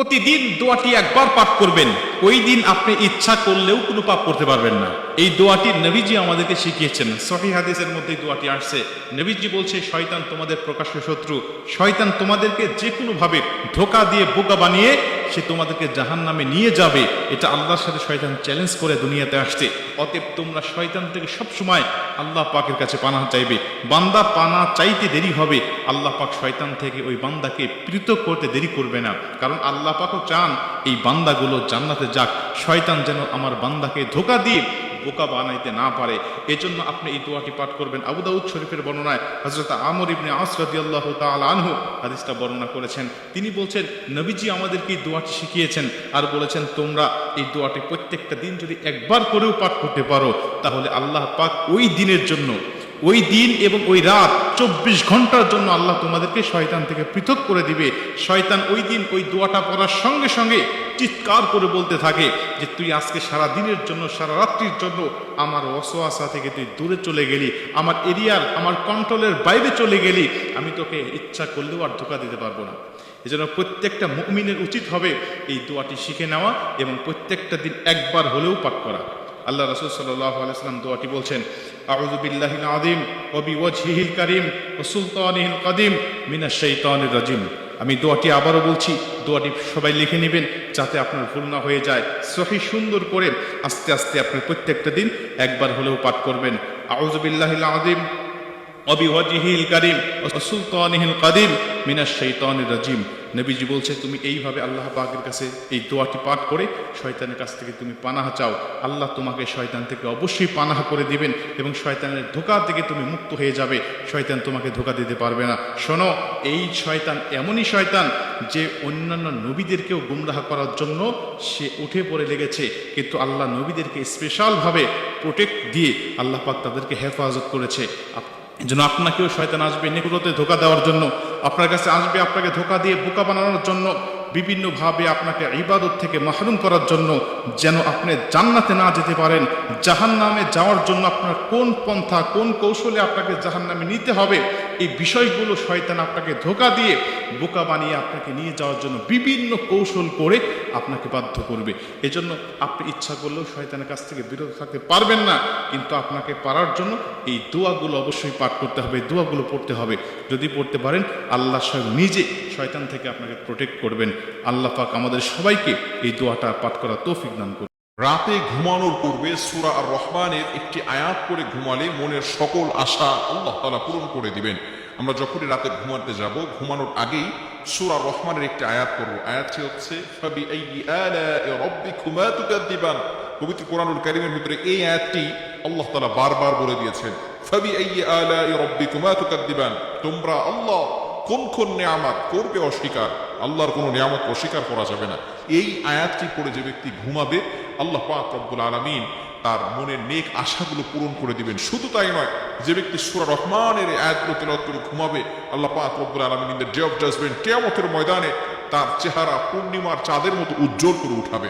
প্রতিদিন দোয়াটি একবার পাঠ করবেন। ওই দিন আপনি ইচ্ছা করলেও কোনো পাপ করতে পারবেন না। এই দোয়াটি নবীজি আমাদেরকে শিখিয়েছেন। সহি হাদিসের মধ্যে দোয়াটি আসছে। নবীজি বলছে, শয়তান তোমাদের প্রকাশ্য শত্রু। শয়তান তোমাদেরকে যে কোনোভাবে ধোকা দিয়ে বোকা বানিয়ে সে তোমাদেরকে জাহান নামে নিয়ে যাবে। এটা আল্লাহর সাথে শয়তান চ্যালেঞ্জ করে দুনিয়াতে আসছে। অতএব তোমরা শয়তান থেকে সবসময় আল্লাহ পাকের কাছে পানা চাইবে। বান্দা পানা চাইতে দেরি হবে। আল্লাহ পাক শয়তান থেকে ওই বান্দাকে পৃথক করতে দেরি করবে না। কারণ আল্লাহ পাকও চান এই বান্দাগুলো জান্নাতে যাক। শয়তান যেন আমার বান্দাকে ধোকা দিয়ে বোকা বানাইতে না পারে। এজন্য আপনি এই দোয়াটি পাঠ করবেন। আবু দাউদ শরীফের বর্ণনায় হজরত আমর ইবনে আস রাদিয়াল্লাহু তাআলা আনহু হাদিসটা বর্ণনা করেছেন। তিনি বলছেন, নবীজি আমাদেরকে এই দোয়াটি শিখিয়েছেন আর বলেছেন, তোমরা এই দোয়াটি প্রত্যেকটা দিন যদি একবার করেও পাঠ করতে পারো, তাহলে আল্লাহ পাক ওই দিনের জন্য ওই দিন এবং ওই রাত চব্বিশ ঘণ্টার জন্য আল্লাহ তোমাদেরকে শয়তান থেকে পৃথক করে দিবে। শয়তান ওই দিন ওই দোয়াটা পড়ার সঙ্গে সঙ্গে চিৎকার করে বলতে থাকে যে, তুই আজকে সারা দিনের জন্য, সারা রাত্রির জন্য আমার অসোয়াশা থেকে তুই দূরে চলে গেলি, আমার এরিয়ার, আমার কন্ট্রোলের বাইরে চলে গেলি, আমি তোকে ইচ্ছা করলেও আর ধোকা দিতে পারব না। এজন্য প্রত্যেকটা মুমিনের উচিত হবে এই দোয়াটি শিখে নেওয়া এবং প্রত্যেকটা দিন একবার হলেও পাঠ করা। আল্লাহ রসুল সাল্লাহ আলাইসাল্লাম দোয়াটি বলছেন আযীম ওয়া বিওয়াজহিহিল কারীম ওয়া সুলতানিহিল কাদিম মিনাশ শাইতানির রাজিম। আমি দোয়াটি আবারও বলছি, দোয়াটি সবাই লিখে নেবেন যাতে আপনার ভুল না হয়ে যায়। সহি সুন্দর করে আস্তে আস্তে আপনি প্রত্যেকটা দিন একবার হলেও পাঠ করবেন। আউযু বিল্লাহিল আযীম অবিওয়াজিহিল কারিম সুলতানিহিল কাদিম মিনাশ শাইতানির রাজিম। নবীজি বলছে, তুমি এইভাবে আল্লাহ পাকের কাছে এই দোয়াটি পাঠ করে শয়তানের কাছ থেকে তুমি পানাহা চাও। আল্লাহ তোমাকে শয়তান থেকে অবশ্যই পানাহা করে দিবেন এবং শয়তানের ধোকা থেকে তুমি মুক্ত হয়ে যাবে। শয়তান তোমাকে ধোকা দিতে পারবে না। শোনো, এই শয়তান এমনই শয়তান যে অন্যান্য নবীদেরকেও গুমরাহ করার জন্য সে উঠে পড়ে লেগেছে। কিন্তু আল্লাহ নবীদেরকে স্পেশালভাবে প্রোটেক্ট দিয়ে আল্লাহ পাক তাদেরকে হেফাজত করেছে। যেন আপনাকেও শয়তান আসবে নিকুলতে ধোকা দেওয়ার জন্য। আপনার কাছে আসবে আপনাকে ধোকা দিয়ে বোকা বানানোর জন্য, বিভিন্নভাবে আপনাকে ইবাদত থেকে মাহরুম করার জন্য যেন আপনি জান্নাতে না যেতে পারেন। জাহান নামে যাওয়ার জন্য আপনার কোন পন্থা, কোন কৌশলে আপনাকে জাহান নামে নিতে হবে এই বিষয়গুলো শয়তান আপনাকে ধোকা দিয়ে বোকা বানিয়ে আপনাকে নিয়ে যাওয়ার জন্য বিভিন্ন কৌশল করে আপনাকে বাধ্য করবে। এজন্য আপনি ইচ্ছা করলেও শয়তানের কাছ থেকে বিরত থাকতে পারবেন না, কিন্তু আপনাকে পারার জন্য এই দোয়াগুলো অবশ্যই পাঠ করতে হবে দোয়াগুলো পড়তে হবে। যদি পড়তে পারেন, আল্লাহ স্বয়ং নিজে শয়তান থেকে আপনাকে প্রোটেক্ট করবেন। আল্লাহ পাক আমাদের সবাইকে এই দোয়াটা পাঠ করা তৌফিক দান করুন। রাতে ঘুমানোর পূর্বে সুরা আর রহমানের একটি আয়াত করে ঘুমালে মনের সকল আশা আল্লাহ তালা পূরণ করে দিবেন। আমরা যখনই রাতে ঘুমাতে যাব, ঘুমানোর আগেই সুরা রহমানের একটি আয়াত করব আয়াতটি হচ্ছে পবিত্র কোরআনুল কারীমের ভিতরে এই আয়াতটি আল্লাহ তালা বারবার বলে দিয়েছেন ফাবি আইয়ি আলা'i রাব্বিকুমা তুকাদ্দিবান। তোমরা আল্লাহ কোন কোন নিয়ামত করবে অস্বীকার? আল্লাহর কোনো নিয়ামত অস্বীকার করা যাবে না। এই আয়াতটি পড়ে যে ব্যক্তি ঘুমাবে আল্লাহ পাক আলামিন তার মনের নেক আশাগুলো পূরণ করে দিবেন। শুধু তাই নয়, যে ব্যক্তি সুরা রহমানের আয়াতগুলো তেলত করে ঘুমাবে, আল্লাহ পাক রব্বুল আলমিন দ্য ডে অফ জাজমেন্ট কেয়ামতের ময়দানে তার চেহারা পূর্ণিমার চাঁদের মতো উজ্জ্বল করে উঠাবে